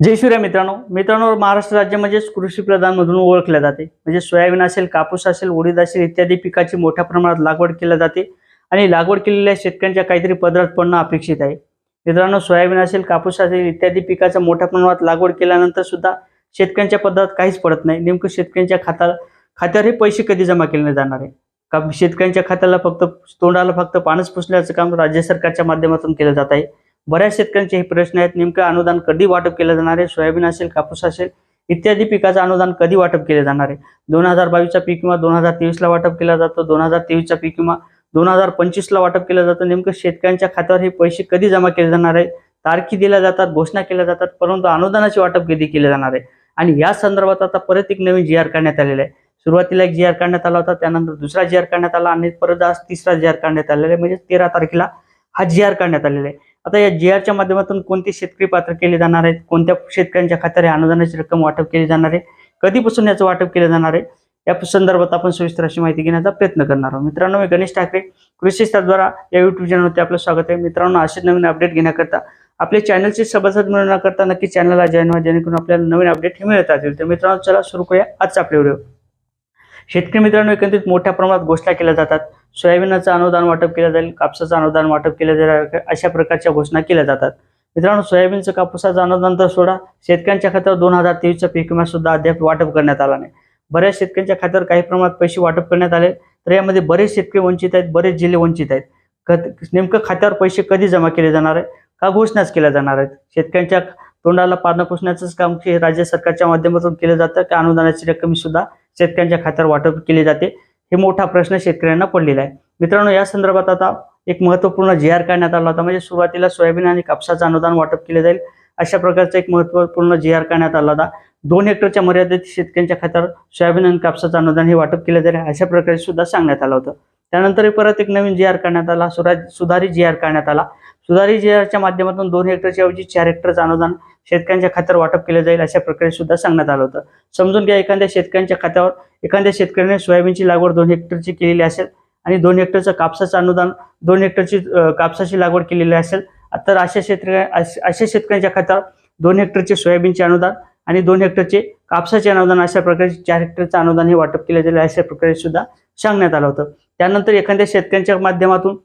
जय शिवराय मित्रांनो. मित्रांनो महाराष्ट्र राज्य म्हणजेच कृषी प्रधान म्हणून ओळखले जाते. म्हणजे सोयाबीन असेल कापूस असेल उडीद असेल इत्यादी पिकाची मोठ्या प्रमाणात लागवड केली जाते आणि लागवड केलेल्या शेतकऱ्यांच्या काहीतरी पदरात पडणं अपेक्षित आहे. मित्रांनो सोयाबीन असेल कापूस असेल इत्यादी पिकाचा मोठ्या प्रमाणात लागवड केल्यानंतर सुद्धा शेतकऱ्यांच्या पदरात काहीच पडत नाही. नेमकं शेतकऱ्यांच्या खाता खात्यावर हे पैसे कधी जमा केले जाणार आहे. का शेतकऱ्यांच्या खात्याला फक्त तोंडाला फक्त पानच पुसण्याचं काम राज्य सरकारच्या माध्यमातून केलं जात आहे. बऱ्याच शेतकऱ्यांचे हे प्रश्न आहेत. नेमकं अनुदान कधी वाटप केलं जाणार आहे? सोयाबीन असेल कापूस असेल इत्यादी पिकाचं अनुदान कधी वाटप केले जाणार आहे? दोन हजार बावीसचा पीक विमा दोन हजार तेवीसला वाटप केला जातो. दोन हजार तेवीसचा पीक विमा दोन हजार पंचवीसला वाटप केलं जातं. नेमकं शेतकऱ्यांच्या खात्यावर हे पैसे कधी जमा केले जाणार आहे? तारखी दिल्या जातात घोषणा केल्या जातात परंतु अनुदानाचे वाटप कधी केले जाणार आहे? आणि या संदर्भात आता परत एक नवीन जी आर काढण्यात आलेला आहे. सुरुवातीला एक जी आर काढण्यात आला होता त्यानंतर दुसरा जी आर काढण्यात आला आणि परत आज तिसरा जी आर काढण्यात आलेला आहे. म्हणजे तेरा तारखेला हा जी आर काढण्यात आलेला आहे. आता या जी आरच्या माध्यमातून कोणते शेतकरी पात्र केले जाणार आहेत? कोणत्या शेतकऱ्यांच्या खात्यावर अनुदानाची रक्कम वाटप केली जाणार आहे? कधीपासून याचं वाटप केलं जाणार आहे? या संदर्भात आपण सविस्तर अशी माहिती घेण्याचा प्रयत्न करणार आहोत. मित्रांनो मी गणेश ठाकरे कृषी द्वारा या युट्यूब चॅनलवरती आपलं स्वागत आहे. मित्रांनो असेच नवीन अपडेट घेण्याकरता आपले चॅनलचे सभासद मिळवण्याकरता नक्की चॅनलला जॉईन व्हा जेणेकरून आपल्याला नवीन अपडेट हे मिळत राहतील तर मित्रांनो चला सुरू करूया आजचा आपले व्हिडिओ शेतकरी मित्रांनो एकंदरीत मोठ्या प्रमाणात घोषणा केल्या जातात. सोयाबीनचं अनुदान वाटप केलं जाईल कापसाचं अनुदान वाटप केलं जाईल अशा प्रकारच्या घोषणा केल्या जातात. मित्रांनो सोयाबीनचं कापसाचं अनुदान तर सोडा. शेतकऱ्यांच्या खात्यावर दोन हजार तेवीसचा पीक विमा सुद्धा अद्याप वाटप करण्यात आला नाही. बऱ्याच शेतकऱ्यांच्या खात्यावर काही प्रमाणात पैसे वाटप करण्यात आले तर यामध्ये बरेच शेतकरी वंचित आहेत बरेच जिल्हे वंचित आहेत. नेमकं खात्यावर पैसे कधी जमा केले जाणार आहे का घोषणाच केल्या जाणार आहेत? शेतकऱ्यांच्या तोंडाला पानं पुसण्याचंच काम हे राज्य सरकारच्या माध्यमातून केलं जातं की अनुदानाची रक्कम सुद्धा शेतकऱ्यांच्या खात्यावर वाटप केली जाते? हे मोठा प्रश्न शेतकऱ्यांना पडलेला आहे. मित्रांनो या संदर्भात आता एक महत्त्वपूर्ण जी आर काढण्यात आला होता. म्हणजे सुरुवातीला सोयाबीन आणि कापसाचं अनुदान वाटप केले जाईल. अशा प्रकारचा एक महत्त्वपूर्ण जी आर काढण्यात आला होता. दोन हेक्टरच्या मर्यादित शेतकऱ्यांच्या खात्यावर सोयाबीन आणि कापसाचं अनुदान हे वाटप केलं जाईल अशा प्रकारे सुद्धा सांगण्यात आलं होतं. त्यानंतर परत एक नवीन जी आर काढण्यात आला. सुरा सुधारित जी आर काढण्यात आला. सुधारित जी माध्यमातून दोन हेक्टरच्या ऐवजी चार हेक्टरचं अनुदान शेतकऱ्यांच्या खात्यावर वाटप केलं जाईल अशा प्रकारे सुद्धा सांगण्यात आलं होतं. समजून घ्या एखाद्या शेतकऱ्यांच्या खात्यावर एखाद्या शेतकऱ्याने सोयाबीनची लागवड दोन हेक्टरची केलेली असेल आणि दोन हेक्टरचं कापसाचं अनुदान दोन हेक्टरची कापसाची लागवड केलेली असेल तर अशा शेतकऱ्या अश- अशा शेतकऱ्यांच्या खात्यावर दोन हेक्टरचे सोयाबीनचे अनुदान आणि दोन हेक्टरचे कापसाचे अनुदान अशा प्रकारे चार हेक्टरचं अनुदान हे वाटप केले जाईल अशा प्रकारे सुद्धा सांगण्यात आलं होतं. त्यानंतर एखाद्या शेतकऱ्यांच्या माध्यमातून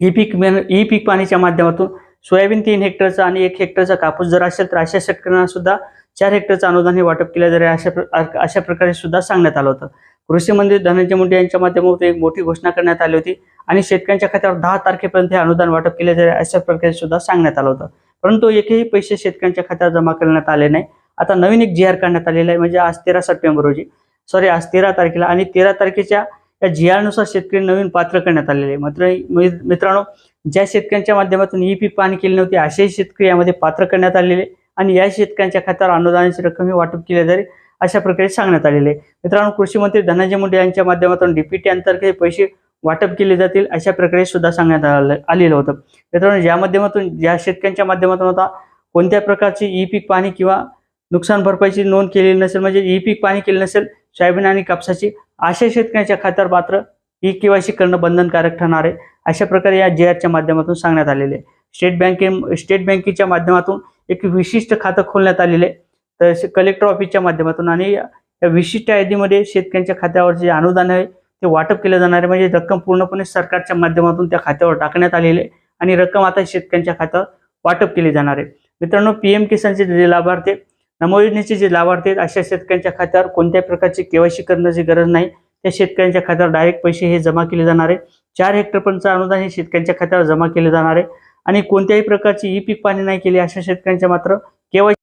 ई पीक ई पीक पाणीच्या माध्यमातून सोयाबीन तीन हेक्टरचं आणि एक हेक्टरचा कापूस जर असेल तर अशा शेतकऱ्यांना सुद्धा चार हेक्टरचं अनुदान हे वाटप केलं जाईल अशा प्र- अशा प्रकारे सुद्धा सांगण्यात आलं होतं. कृषी मंत्री धनंजय मुंडे यांच्या माध्यमातून एक मोठी घोषणा करण्यात आली होती आणि शेतकऱ्यांच्या खात्यावर दहा तारखेपर्यंत हे अनुदान वाटप केले जाईल अशा प्रकारे सुद्धा सांगण्यात आलं होतं. परंतु एकही पैसे शेतकऱ्यांच्या खात्यावर जमा करण्यात आले नाही. आता नवीन एक जी आर काढण्यात आलेला आहे म्हणजे आज तेरा सप्टेंबर रोजी. सॉरी आज तेरा तारखेला आणि तेरा तारखेच्या या जी आरनुसार शेतकरी नवीन पात्र करण्यात आलेले आहे. मात्र मि- मित्रांनो ज्या शेतकऱ्यांच्या माध्यमातून ई पीक पाणी केली नव्हती असेही शेतकरी यामध्ये पात्र करण्यात आलेले आणि या शेतकऱ्यांच्या खात्यावर अनुदानाची रक्कम ही वाटप केली जाईल अशा प्रकारे सांगण्यात आलेले आहे. मित्रांनो कृषी मंत्री धनंजय मुंडे यांच्या माध्यमातून डीपीटी अंतर्गत पैसे वाटप केले जातील अशा प्रकारे सुद्धा सांगण्यात आलं आलेलं होतं. मित्रांनो ज्या माध्यमातून ज्या शेतकऱ्यांच्या माध्यमातून आता कोणत्या प्रकारची ई पीक पाणी किंवा नुकसान भरपाईची नोंद केलेली नसेल म्हणजे ई पीक पाणी केली नसेल सोयाबीन आणि कापसाची अशा शेतकऱ्यांच्या खात्यावर मात्र ई केवायसी करणं बंधनकारक ठरणार आहे. अशा प्रकारे या जे आरच्या माध्यमातून सांगण्यात आलेले आहे. स्टेट बँके स्टेट बँकेच्या माध्यमातून एक विशिष्ट खातं खोलण्यात आलेले आहे. तर कलेक्टर ऑफिसच्या माध्यमातून आणि या विशिष्ट यादीमध्ये शेतकऱ्यांच्या खात्यावर जे अनुदान आहे ते वाटप केलं जाणार आहे. म्हणजे रक्कम पूर्णपणे सरकारच्या माध्यमातून त्या खात्यावर टाकण्यात आलेली आहे आणि रक्कम आता शेतकऱ्यांच्या खात्यावर वाटप केली जाणार आहे. मित्रांनो पी एम किसानचे जे लाभार्थी नमो योजनेचे जे लाभार्थी आहेत अशा शेतकऱ्यांच्या खात्यावर कोणत्याही प्रकारची केवायसी करण्याची गरज नाही. त्या शेतकऱ्यांच्या खात्यावर डायरेक्ट पैसे हे जमा केले जाणार आहे. चार हेक्टरपर्यंतचं अनुदान हे शेतकऱ्यांच्या खात्यावर जमा केले जाणार आहे. आणि कोणत्याही प्रकारची ई पीक पाणी नाही केली अशा शेतकऱ्यांच्या मात्र केवायसी